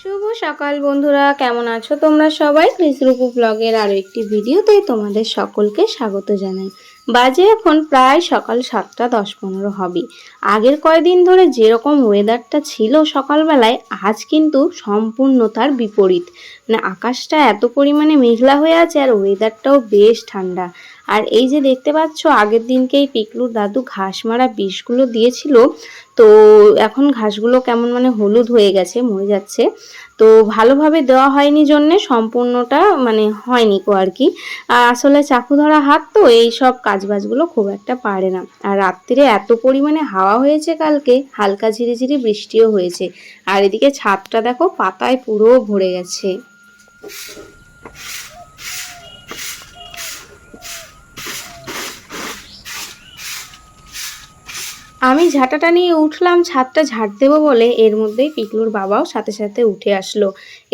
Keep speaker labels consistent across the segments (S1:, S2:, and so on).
S1: শুভ সকাল বন্ধুরা, কেমন আছো তোমরা সবাই? কৃষ্ণরূপু ব্লগের আরও একটি ভিডিওতে তোমাদের সকলকে স্বাগত জানাই। বাজে এখন প্রায় সকাল সাতটা দশ পনেরো হবে। আগের কয়দিন ধরে যেরকম ওয়েদারটা ছিল সকালবেলায়, আজ কিন্তু সম্পূর্ণ তার বিপরীত। মানে আকাশটা এত পরিমাণে মেঘলা হয়ে আছে আর ওয়েদারটাও বেশ ঠান্ডা। আর এই যে দেখতে পাচ্ছ, আগের দিনকেই পিকলুর দাদু ঘাস মারা বিষগুলো দিয়েছিল। তো এখন ঘাসগুলো কেমন মানে হলুদ হয়ে গেছে, মরে যাচ্ছে। তো ভালোভাবে দেওয়া হয়নি জন্যে, সম্পূর্ণটা মানে হয়নি কো আর কি। আর আসলে চাকু ধরা হাত তো, এই সব কাজবাজগুলো খুব একটা পারে না। আর রাত্রিরে এত পরিমাণে হাওয়া হয়েছে কালকে, হালকা ঝিরিঝিরি বৃষ্টিও হয়েছে। আর এদিকে ছাদটা দেখো, পাতায় পুরো ভরে গেছে। আমি ঝাঁটাটা নিয়ে উঠলাম, ছাদটা ঝাড় দেবো বলে। এর মধ্যেই পিকলুর বাবাও সাথে সাথে উঠে আসলো।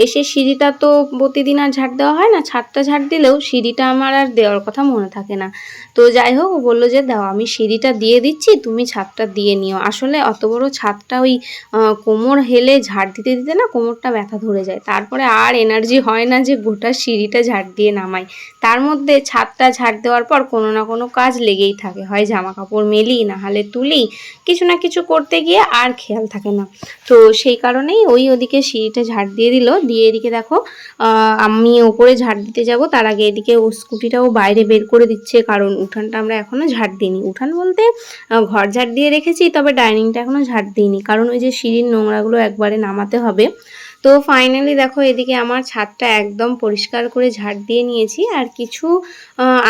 S1: এসে সিঁড়িটা তো প্রতিদিন আর ঝাড় দেওয়া হয় না, ছাদটা ঝাড় দিলেও সিঁড়িটা আমার আর দেওয়ার কথা মনে থাকে না। তো যাই হোক, ও বলল যে, দাও, আমি সিঁড়িটা দিয়ে দিচ্ছি, তুমি ছাদটা দিয়ে নিও। আসলে অত বড় ছাদটা ওই কোমর হেলে ঝাড় দিতে দিতে না কোমরটা ব্যথা ধরে যায়। তারপরে আর এনার্জি হয় না যে, গোটা সিঁড়িটা ঝাড় দিয়ে নামাই। তার মধ্যে ছাদটা ঝাড় দেওয়ার পর কোনো না কোনো কাজ লেগেই থাকে। হয় জামা কাপড় মেলি, না হলে তুলি কিছু না কিছু করতে গিয়ে আর খেয়াল থাকে না। তো সেই কারণেই ওই ওদিকে সিঁড়িটা ঝাড় দিয়ে দিল। দিয়ে এদিকে দেখো আমি ওপরে ঝাড় দিতে যাব, তার আগে এদিকে ও স্কুটিটাও বাইরে বের করে দিচ্ছে, কারণ উঠানটা আমরা এখনও ঝাড় দিইনি। উঠান বলতে ঘর ঝাড় দিয়ে রেখেছি, তবে ডাইনিংটা এখনও ঝাড় দিইনি, কারণ ওই যে সিঁড়ির নোংরাগুলো একবারে নামাতে হবে। তো ফাইনালি দেখো এদিকে আমার ছাদটা একদম পরিষ্কার করে ঝাড় দিয়ে নিয়েছি আর কিছু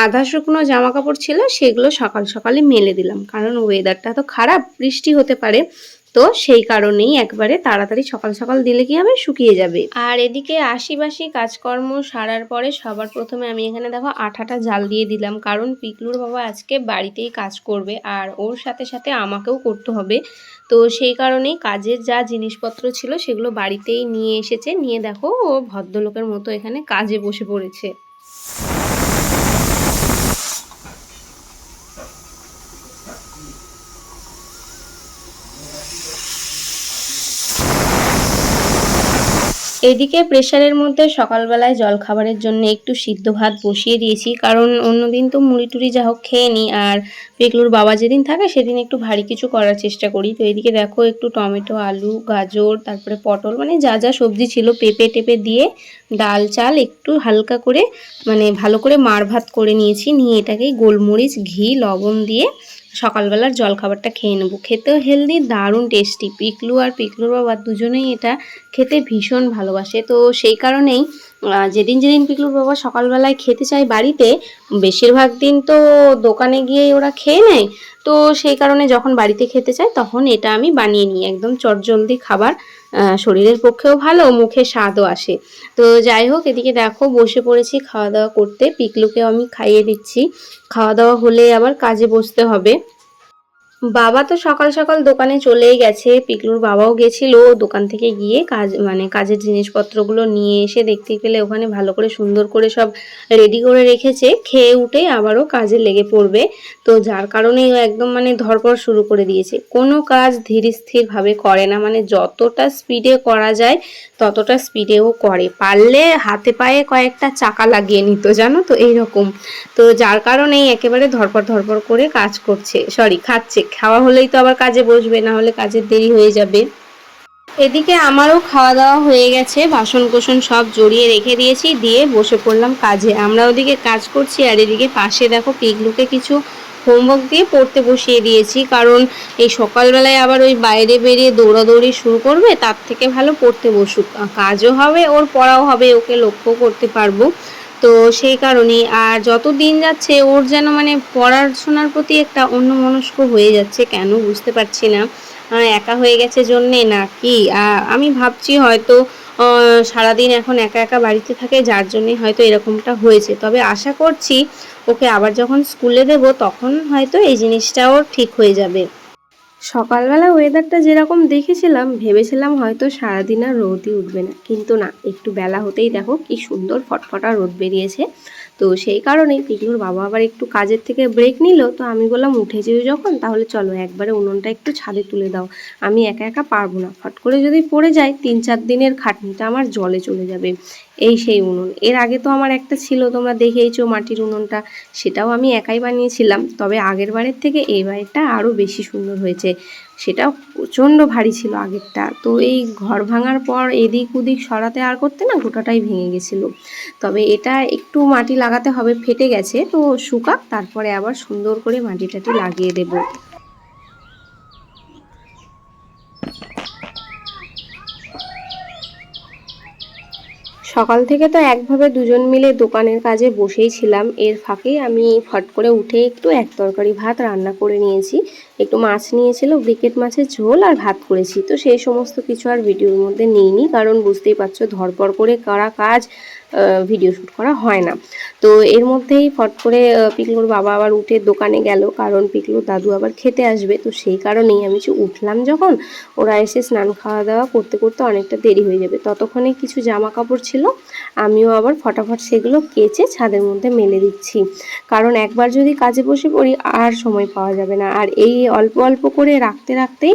S1: আধা শুকনো জামা কাপড় ছিল সেগুলো সকাল সকালে মেলে দিলাম। কারণ ওয়েদারটা তো খারাপ, বৃষ্টি হতে পারে। তো সেই কারণেই একবারে তাড়াতাড়ি সকাল সকাল দিলে কি হবে? শুকিয়ে যাবে। আর এদিকে আশিবাসি কাজকর্ম সারার পরে সবার প্রথমে আমি এখানে দেখো আঠাটা জাল দিয়ে দিলাম। কারণ পিকলুর বাবা আজকে বাড়িতেই কাজ করবে আর ওর সাথে সাথে আমাকেও করতে হবে। তো সেই কারণেই কাজের যা জিনিসপত্র ছিল সেগুলো বাড়িতেই নিয়ে এসেছে। নিয়ে দেখো, ও ভদ্রলোকের মতো এখানে কাজে বসে পড়েছে। এদিকে প্রেশারের মধ্যে সকালবেলায় জলখাবারের জন্য একটু সিদ্ধ ভাত বসিয়ে দিয়েছি, কারণ অন্যদিন তো মুড়ি টুড়ি যা হোক খেয়ে নিই আর পিকলুর বাবা যেদিন থাকে সেদিন একটু ভারী কিছু করার চেষ্টা করি। তো এদিকে দেখো একটু টমেটো, আলু, গাজর, তারপরে পটল মানে যা যা সবজি ছিল পেঁপে টেপে দিয়ে ডাল, চাল একটু হালকা করে মানে ভালো করে মার ভাত করে নিয়েছি। নিয়ে এটাকে গোলমরিচ, ঘি, লবণ দিয়ে সকালবেলার জলখাবারটা খেয়ে নেব। খেতেও হেলদি দারুণ টেস্টি পিকলু আর পিকলুর বাবা দুজনেই এটা খেতে ভীষণ ভালোবাসে। তো সেই কারণেই যেদিন যেদিন পিকলুর বাবা সকালবেলায় খেতে চায় বাড়িতে, বেশিরভাগ দিন তো দোকানে গিয়েই ওরা খেয়ে নেয়। তো সেই কারণে যখন বাড়িতে খেতে চায়, তখন এটা আমি বানিয়ে নিই। একদম চটজলদি খাবার। শরীরের পক্ষেও ভালো, মুখে স্বাদও আসে। তো যাই হোক, এদিকে দেখো, বসে পড়েছি খাওয়া দাওয়া করতে। পিকলুকে আমি খাইয়ে দিচ্ছি। খাওয়া দাওয়া হলে আবার কাজে বসতে হবে। বাবা তো সকাল সকাল দোকানে চলেই গেছে। পিকলুর বাবাও গেছিল দোকান থেকে গিয়ে কাজ মানে কাজের জিনিসপত্রগুলো নিয়ে এসে দেখতে পেলে ওখানে ভালো করে সুন্দর করে সব রেডি করে রেখেছে। খেয়ে উঠে আবারও কাজে লেগে পড়বে। তো যার কারণেই ও একদম মানে ধরপড় শুরু করে দিয়েছে। কোনো কাজ ধীর স্থিরভাবে করে না। মানে যতটা স্পিডে করা যায়, ততটা স্পিডেও করে। পারলে হাতে পায়ে কয়েকটা চাকা লাগিয়ে নিত, জানো তো? এইরকম। তো যার কারণেই একেবারে ধরপড় ধরপড় করে কাজ করছে। সরি খাচ্ছে। খাওয়া হলেই তো আবার কাজে বসবে, না হলে কাজের দেরি হয়ে যাবে। এদিকে আমারও খাওয়া দাওয়া হয়ে গেছে বাসন কোসন সব জড়িয়ে রেখে দিয়েছি, দিয়ে বসে পড়লাম কাজে। আমরা ওদিকে কাজ করছি, আর এদিকে পাশে দেখো পিগলুকে কিছু হোমওয়ার্ক দিয়ে পড়তে বসিয়ে দিয়েছি, কারণ এই সকালবেলায় আবার ওই বাইরে বেরিয়ে দৌড়াদৌড়ি শুরু করবে, তার থেকে ভালো পড়তে বসুক। কাজও হবে, ওর পড়াও হবে, ওকে লক্ষ্য করতে পারব। তো সেই কারণেই আর যত দিন যাচ্ছে ওর যেন মানে পড়াশোনার প্রতি একটা অন্য মনস্ক হয়ে যাচ্ছে, কেন বুঝতে পারছি না। একা হয়ে গেছে জন্যে না কি আমি ভাবছি হয়তো সারাদিন এখন একা একা বাড়িতে থাকে, যার জন্যই হয়তো এরকমটা হয়েছে। তবে আশা করছি ওকে আবার যখন স্কুলে দেব, তখন হয়তো এই জিনিসটাও ঠিক হয়ে যাবে। সকালবেলা ওয়েদারটা যেরকম দেখেছিলাম, ভেবেছিলাম হয়তো সারাদিন আর রোদই উঠবে না। কিন্তু না, একটু বেলা হতেই দেখো কি সুন্দর ফটফটা রোদ বেরিয়েছে। তো সেই কারণেই পিকলুর বাবা আবার একটু কাজের থেকে ব্রেক নিল, তো আমি বললাম, উঠে যেও যখন, তাহলে চলো একবারে উনুনটা একটু ছাদে তুলে দাও। আমি একা একা পারব না। ফট করে যদি পড়ে যায় তিন চার দিনের খাটনিটা আমার জলে চলে যাবে। এই সেই উনুন। এর আগে তো আমার একটা ছিল, তোমরা দেখেইছো মাটির উনুনটা, সেটাও আমি একাই বানিয়েছিলাম। তবে আগের বারের থেকে এই বারেরটা আরও বেশি সুন্দর হয়েছে। সেটাও প্রচণ্ড ভারী ছিল আগেরটা। তো এই ঘর ভাঙার পর এদিক ওদিক সরাতে আর করতে না গোটাটাই ভেঙে গেছিল। তবে এটা একটু মাটি লাগাতে হবে, ফেটে গেছে, তো শুকাক, তারপরে আবার সুন্দর করে মাটি টাটি লাগিয়ে দেবো। সকাল থেকে তো একভাবে দুজন মিলে দোকানের কাজে বসেই ছিলাম। এর ফাঁকে আমি ফট করে উঠে একটু এক তরকারি ভাত রান্না করে নিয়েছি। একটু মাছ নিয়েছিল, ব্রিকেট মাছের ঝোল আর ভাত করেছি। তো সেই সমস্ত কিছু আর ভিডিওর মধ্যে নিইনি, কারণ বুঝতেই পারছ ধরপর করে করা কাজ ভিডিও শ্যুট করা হয় না। তো এর মধ্যেই ফট করে পিকলুর বাবা আবার উঠে দোকানে গেল, কারণ পিকলুর দাদু আবার খেতে আসবে। তো সেই কারণেই আমি উঠলাম যখন, ওরা এসে স্নান খাওয়া দাওয়া করতে করতে অনেকটা দেরি হয়ে যাবে। ততক্ষণে কিছু জামা কাপড় ছিল, আমিও আবার ফটাফট সেগুলো কেচে ছাদের মধ্যে মেলে দিচ্ছি। কারণ একবার যদি কাজে বসে পড়ি, আর সময় পাওয়া যাবে না। আর এই অল্প অল্প করে রাখতে রাখতেই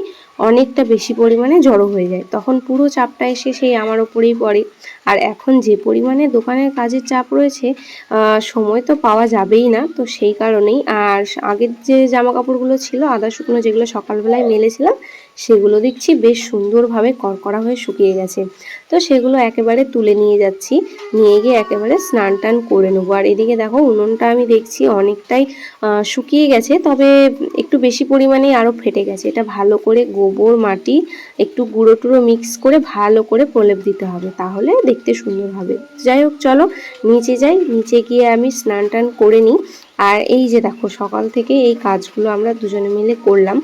S1: অনেকটা বেশি পরিমাণে জড়ো হয়ে যায়। তখন পুরো চাপটা এসে সেই আমার ওপরেই পড়ে। আর এখন যে পরিমাণে দোকানের কাজের চাপ রয়েছে সময় তো পাওয়া যাবেই না, তো সেই কারণেই। আর আগের যে জামা কাপড়গুলো ছিল, আদা, শুকনো যেগুলো সকালবেলায় মেলেছিলাম, সেগুলো দেখছি বেশ সুন্দরভাবে কড়কড়া হয়ে শুকিয়ে গেছে। তো সেগুলো একেবারে তুলে নিয়ে যাচ্ছি, নিয়ে গিয়ে একেবারে স্নান টান করে নেব। আর এদিকে দেখো, উনুনটা আমি দেখছি অনেকটাই শুকিয়ে গেছে, তবে একটু বেশি পরিমাণে আরও ফেটে গেছে। এটা ভালো করে গোবর, মাটি, একটু গুঁড়ো টুড়ো মিক্স করে ভালো করে প্রলেপ দিতে হবে। তাহলে দেখতে সুন্দর হবে। যাই হোক, চলো নিচে যাই। নিচে গিয়ে আমি স্নান টান করে নিই। আর এই যে দেখো, সকাল থেকে এই কাজগুলো আমরা দুজনে মিলে করলাম।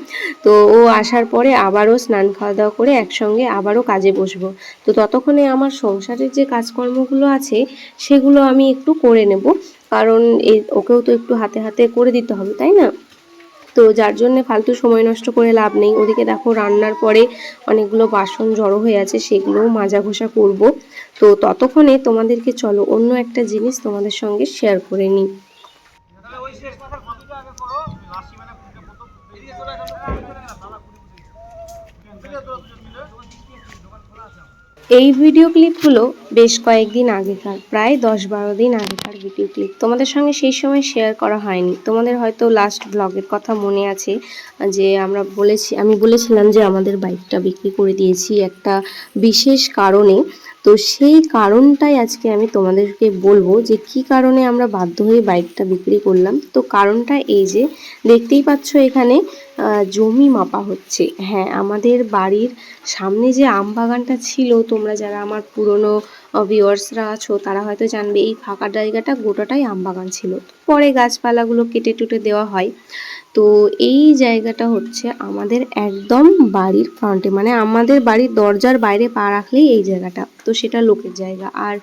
S1: তো ও আসার পরে আবারও স্নান খাওয়া দাওয়া করে একসঙ্গে আবারও কাজে বসবো। তো ততক্ষণে আমার সংসারের যে কাজকর্মগুলো আছে, সেগুলো আমি একটু করে নেব। কারণ এই ওকেও তো একটু হাতে হাতে করে দিতে হবে, তাই না? তো যার জন্য ফালতু সময় নষ্ট করে লাভ নেই। ওদিকে দেখো রান্নার পরে অনেকগুলো বাসন জড়ো হয়ে আছে, সেগুলোও মাজা ঘষা করব। তো ততক্ষণে তোমাদেরকে চলো অন্য একটা জিনিস তোমাদের সঙ্গে শেয়ার করে নিই। এই ভিডিও ক্লিপগুলো বেশ কয়েকদিন আগেকার, প্রায় দশ বারো দিন আগেকার ভিডিও ক্লিপ তোমাদের সঙ্গে সেই সময় শেয়ার করা হয়নি। তোমাদের হয়তো লাস্ট ব্লগের কথা মনে আছে, যে আমরা বলেছি, আমি বলেছিলাম যে আমাদের বাইকটা বিক্রি করে দিয়েছি একটা বিশেষ কারণে। তো সেই কারণটাই আজকে আমি তোমাদেরকে বলব যে কি কারণে আমরা বাধ্য হয়ে বাইকটা বিক্রি করলাম। তো কারণটা এই যে, দেখতেই পাচ্ছ এখানে জমি মাপা হচ্ছে। হ্যাঁ আমাদের বাড়ির সামনে যে আম বাগানটা ছিল, তোমরা যারা আমার পুরনো ভিওয়ার্সরা আছো, তারা হয়তো জানবে এই ফাঁকা জায়গাটা গোটাটাই আম বাগান ছিল। পরে গাছপালাগুলো কেটে টুটে দেওয়া হয়। তো এই জায়গাটা হচ্ছে আমাদের একদম বাড়ির ফ্রন্টে মানে আমাদের বাড়ির দরজার বাইরে পা রাখলেই এই জায়গাটা। তো সেটা লোকের জায়গা। আর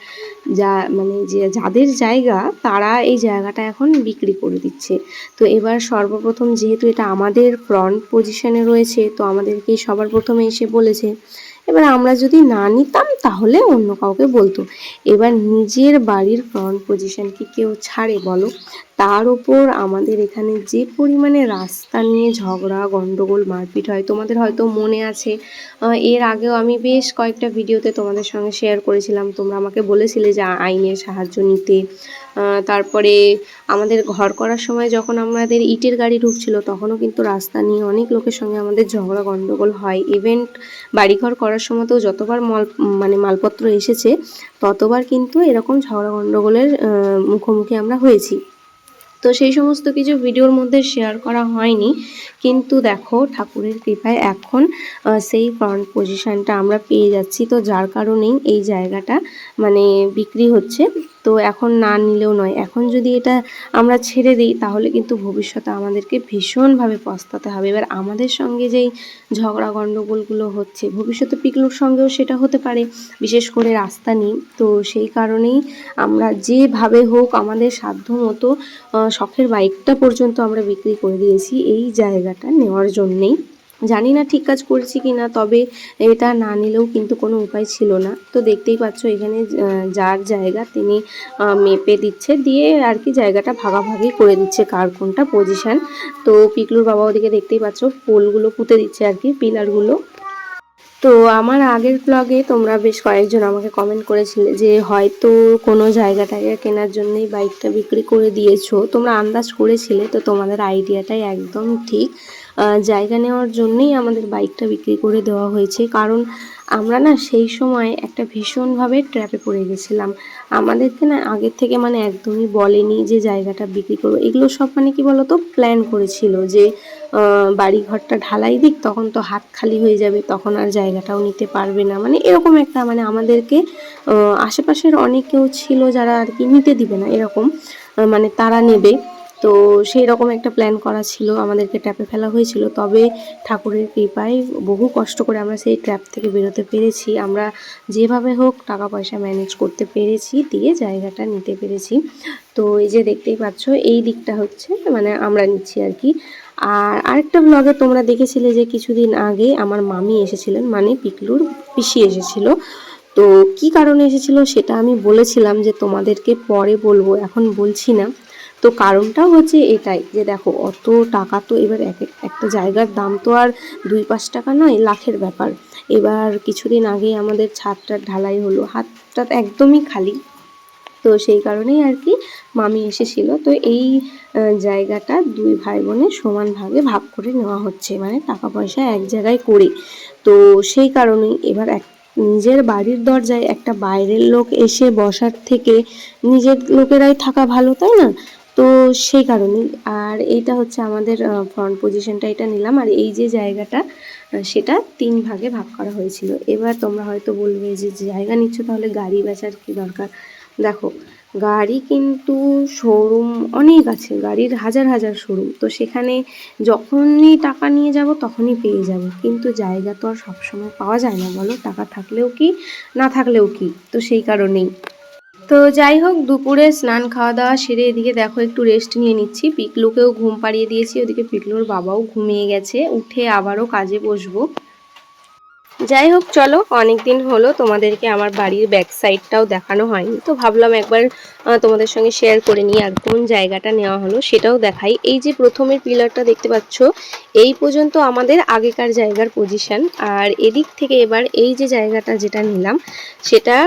S1: যা মানে যে, যাদের জায়গা, তারা এই জায়গাটা এখন বিক্রি করে দিচ্ছে। তো এবার সর্বপ্রথম যেহেতু এটা আমাদের ফ্রন্ট পজিশনে রয়েছে, তো আমাদেরকে সবার প্রথমে এসে বলেছে এবার আমরা যদি না নিতাম, তাহলে অন্য কাউকে বলতো। এবার নিজের বাড়ির ফ্রন্ট পজিশনকে কেউ ছাড়ে বলো, তার ওপর আমাদের এখানে যে পরিমাণে রাস্তা নিয়ে ঝগড়া গণ্ডগোল মারপিট হয়, তোমাদের হয়তো মনে আছে। এর আগেও আমি বেশ কয়েকটা ভিডিওতে তোমাদের সঙ্গে শেয়ার করেছিলাম। তোমরা আমাকে বলেছিলে যে আইনের সাহায্য নিতে। তারপরে আমাদের ঘর করার সময় যখন আমাদের ইটের গাড়ি ঢুকছিল, তখনও কিন্তু রাস্তা নিয়ে অনেক লোকের সঙ্গে আমাদের ঝগড়া গণ্ডগোল হয়। ইভেন্ট বাড়িঘর করার সময়তেও যতবার মল মানে মালপত্র এসেছে, ততবার কিন্তু এরকম ঝগড়া গণ্ডগোলের মুখোমুখি আমরা হয়েছি। তো সেই সমস্ত কিছু ভিডিওর মধ্যে শেয়ার করা হয়নি। কিন্তু দেখো, ঠাকুরের কৃপায় এখন সেই ফ্রন্ট পজিশানটা আমরা পেয়ে যাচ্ছি। তো যার কারণেই এই জায়গাটা মানে বিক্রি হচ্ছে। তো এখন না নিলেও নয়। এখন যদি এটা আমরা ছেড়ে দিই, তাহলে কিন্তু ভবিষ্যতে আমাদেরকে ভীষণভাবে পস্তাতে হবে। এবার আমাদের সঙ্গে যেই ঝগড়া গণ্ডগোলগুলো হচ্ছে, ভবিষ্যতে পিকলুর সঙ্গেও সেটা হতে পারে, বিশেষ করে রাস্তা নেই। তো সেই কারণেই আমরা যেভাবে হোক আমাদের সাধ্য মতো শখের বাইকটা পর্যন্ত আমরা বিক্রি করে দিয়েছি। এই জায়গাটা নেওয়ার জন্যেই। জানি না ঠিক কাজ করছি কি না তবে এটা না নিলেও কিন্তু কোনো উপায় ছিল না। তো দেখতেই পাচ্ছ এখানে যার জায়গা তিনি মেপে দিচ্ছে, দিয়ে আর কি জায়গাটা ভাগাভাগি করে দিচ্ছে কার কোনটা পজিশন তো পিকলুর বাবা ওদিকে দেখতেই পাচ্ছ পোলগুলো পুঁতে দিচ্ছে আর কি, পিলারগুলো। তো আমার আগের ব্লগে তোমরা বেশ কয়েকজন আমাকে কমেন্ট করেছিলে যে হয়তো কোনো জায়গা টায়গা কেনার জন্যই বাইকটা বিক্রি করে দিয়েছ। তোমরা আন্দাজ করেছিলে, তো তোমাদের আইডিয়াটাই একদম ঠিক। জায়গা নেওয়ার জন্যই আমাদের বাইকটা বিক্রি করে দেওয়া হয়েছে। কারণ আমরা না সেই সময় একটা ভীষণভাবে ট্র্যাপে পড়ে গেছিলাম। আমাদেরকে না আগের থেকে মানে একদমই বলেনি যে জায়গাটা বিক্রি করব। এগুলো সব মানে কি বলতো? প্ল্যান করেছিল যে আহ, বাড়ি ঘরটা ঢালাই দিক তখন তো হাত খালি হয়ে যাবে তখন আর জায়গাটাও নিতে পারবে না। মানে এরকম একটা মানে আমাদেরকে আশেপাশের অনেকেও ছিল যারা আর কি নিতে দিবে না এরকম মানে তারা নেবে। তো সেই রকম একটা প্ল্যান করা ছিল, আমাদেরকে ট্র্যাপে ফেলা হয়েছিল। তবে ঠাকুরের কৃপায় বহু কষ্ট করে আমরা সেই ট্র্যাপ থেকে বেরোতে পেরেছি। আমরা যেভাবে হোক টাকা পয়সা ম্যানেজ করতে পেরেছি, দিয়ে জায়গাটা নিতে পেরেছি। তো এই যে দেখতেই পাচ্ছ, এই দিকটা হচ্ছে মানে আমরা নিচ্ছি আর কি। আর আরেকটা ব্লগে তোমরা দেখেছিলে যে কিছুদিন আগে আমার মামি এসেছিলেন মানে পিকলুর পিসি এসেছিল। তো কি কারণে এসেছিল সেটা আমি বলেছিলাম যে তোমাদেরকে পরে বলব, এখন বলছি না। তো কারণটাও হচ্ছে এটাই যে দেখো, অত টাকা তো এবার এক এক- একটা জায়গার দাম তো আর দুই পাঁচ টাকা নয়, লাখের ব্যাপার। এবার কিছুদিন আগে আমাদের ছাদটা ঢালাই হলো, হাতটা একদমই খালি। তো সেই কারণেই আর কি মামি এসেছিল। তো এই জায়গাটা দুই ভাই বোনে সমানভাবে ভাগ করে নেওয়া হচ্ছে মানে টাকা পয়সা এক জায়গায় করে তো সেই কারণেই এবার এক, নিজের বাড়ির দরজায় একটা বাইরের লোক এসে বসার থেকে নিজের লোকেরাই থাকা ভালো, তাই না? তো সেই কারণেই। আর এইটা হচ্ছে আমাদের ফ্রন্ট পজিশনটা এটা নিলাম। আর এই যে জায়গাটা সেটা তিন ভাগে ভাগ করা হয়েছিল। এবার তোমরা হয়তো বলবে যে জায়গা নিচ্ছ, তাহলে গাড়ি বেচার কি দরকার? দেখো, গাড়ি কিন্তু শোরুম অনেক আছে। গাড়ির হাজার হাজার শোরুম তো সেখানে যখনই টাকা নিয়ে যাব, তখনই পেয়ে যাব। কিন্তু জায়গা তো আর সবসময় পাওয়া যায় না, বলো? টাকা থাকলেও কি, না থাকলেও কি? তো সেই কারণেই। তো যাই হোক, দুপুরে স্নান খাওয়া দাওয়া সেরে এদিকে দেখো একটু রেস্ট নিয়ে নিচ্ছি। পিকলুকেও ঘুম পাড়িয়ে দিয়েছি, ওদিকে পিকলুর বাবাও ঘুমিয়ে গেছে। উঠে আবারও কাজে বসবো। যাই হোক চলো অনেক দিন হলো তোমাদেরকে আমার বাড়ির ব্যাক সাইডটাও দেখানো হয়নি। তো ভাবলাম একবার তোমাদের সঙ্গে শেয়ার করে নিয়ে আর কোন জায়গাটা নেওয়া হলো সেটাও দেখাই। এই যে প্রথমের পিলারটা দেখতে পাচ্ছ, এই পর্যন্ত আমাদের আগেকার জায়গার পজিশন আর এদিক থেকে এবার এই যে জায়গাটা যেটা নিলাম, সেটা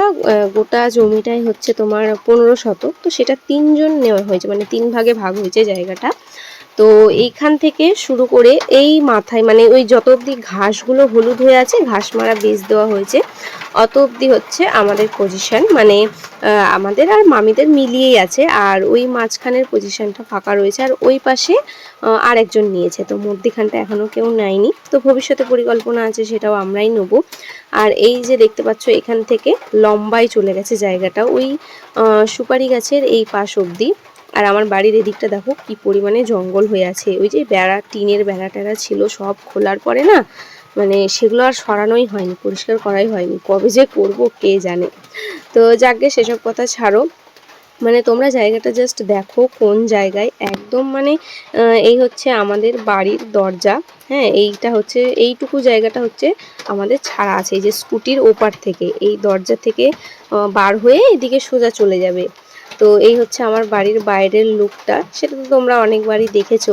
S1: গোটা জমিটাই হচ্ছে তোমার পনেরো শতক। তো সেটা তিনজন নেওয়া হয়েছে মানে তিন ভাগে ভাগ হয়েছে জায়গাটা। তো এইখান থেকে শুরু করে এই মাথায় মানে ওই যত অবধি ঘাসগুলো হলুদ হয়ে আছে, ঘাস মারা বীজ দেওয়া হয়েছে, অত অবধি হচ্ছে আমাদের পজিশন মানে আমাদের আর মামিদের মিলিয়েই আছে, আর ওই মাঝখানের পজিশনটা ফাঁকা রয়েছে, আর ওই পাশে আরেকজন নিয়েছে, তো মধ্যিখানটা এখনও কেউ নেয়নি, তো ভবিষ্যতে পরিকল্পনা আছে সেটাও আমরাই নেব। আর এই যে দেখতে পাচ্ছ, এখান থেকে লম্বাই চলে গেছে জায়গাটা, ওই সুপারি গাছের এই পাশ অবধি। আর আমার বাড়ির এদিকটা দেখো কি পরিমাণে জঙ্গল হয়ে আছে। ওই যে বেড়া, টিনের বেড়া টেড়া ছিল, সব খোলার পরে না মানে সেগুলো আর সরানোই হয়নি, পরিষ্কার করাই হয়নি। কবে যে করব কে জানে। তো যাকে সেসব কথা ছাড়ো মানে তোমরা জায়গাটা জাস্ট দেখো কোন জায়গায়। একদম মানে এই হচ্ছে আমাদের বাড়ির দরজা। হ্যাঁ এইটা হচ্ছে, এইটুকু জায়গাটা হচ্ছে আমাদের ছাড়া আছে। এই যে স্কুটির ওপার থেকে, এই দরজা থেকে বার হয়ে এদিকে সোজা চলে যাবে। তো এই হচ্ছে আমার বাড়ির বাইরের লুকটা সেটা তো তোমরা অনেকবারই দেখেছ।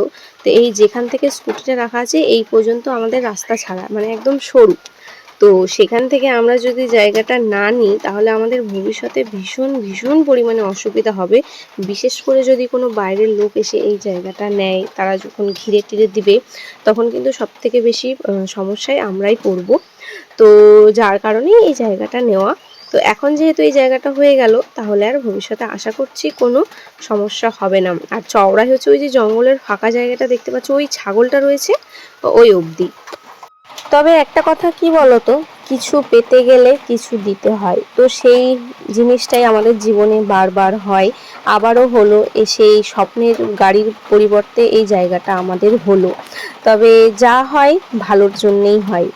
S1: তো এই যেখান থেকে স্কুটিটা রাখা আছে, এই পর্যন্ত আমাদের রাস্তা ছাড়া মানে একদম সরু। তো সেখান থেকে আমরা যদি জায়গাটা না নিই, তাহলে আমাদের ভবিষ্যতে ভীষণ ভীষণ পরিমাণে অসুবিধা হবে। বিশেষ করে যদি কোনো বাইরের লোক এসে এই জায়গাটা নেয়, তারা যখন ঘিরে টিরে দিবে, তখন কিন্তু সব থেকে বেশি সমস্যায় আমরাই পড়ব। তো যার কারণেই এই জায়গাটা নেওয়া। তো এখন যেহেতু এই জায়গাটা হয়ে গেল, তাহলে আর ভবিষ্যতে আশা করছি কোনো সমস্যা হবে না। আর চওড়াই হচ্ছে ওই যে জঙ্গলের ফাঁকা জায়গাটা দেখতে পাচ্ছ, ওই ছাগলটা রয়েছে ওই অবধি। তবে একটা কথা কি বলতো, কিছু পেতে গেলে কিছু দিতে হয়। তো সেই জিনিসটাই আমাদের জীবনে বারবার হয়। আবারও হলো সেই স্বপ্নের গাড়ির পরিবর্তে এই জায়গাটা আমাদের হলো। তবে যা হয় ভালোর জন্যেই হয়।